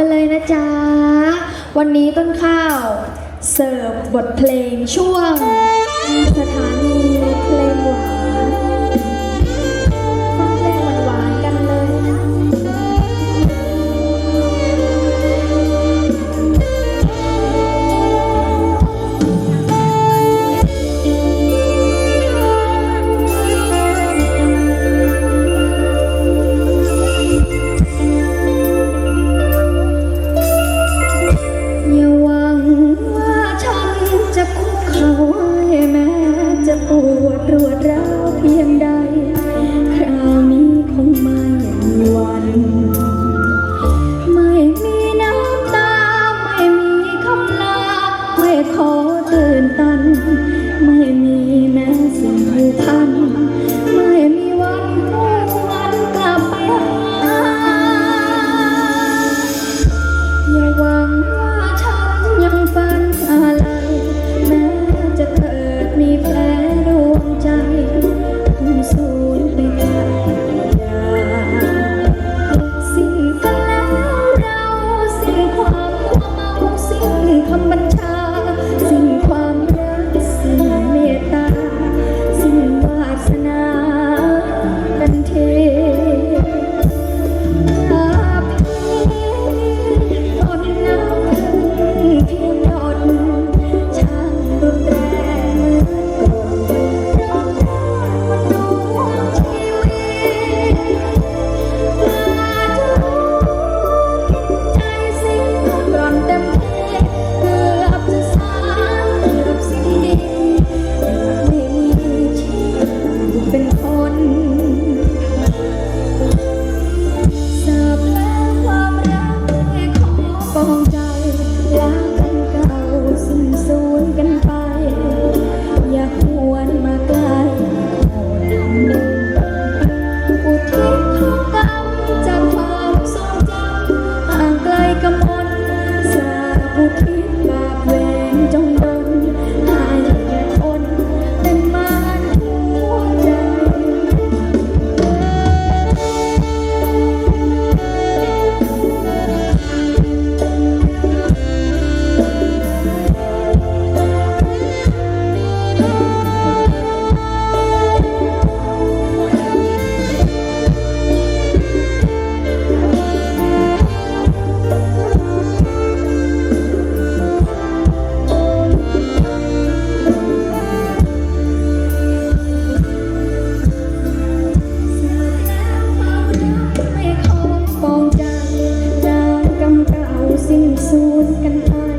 ันเลยนะจ๊ะ วันนี้ต้นข้าว เสิร์ฟบทเพลงช่วง สิ้นสูญกันไป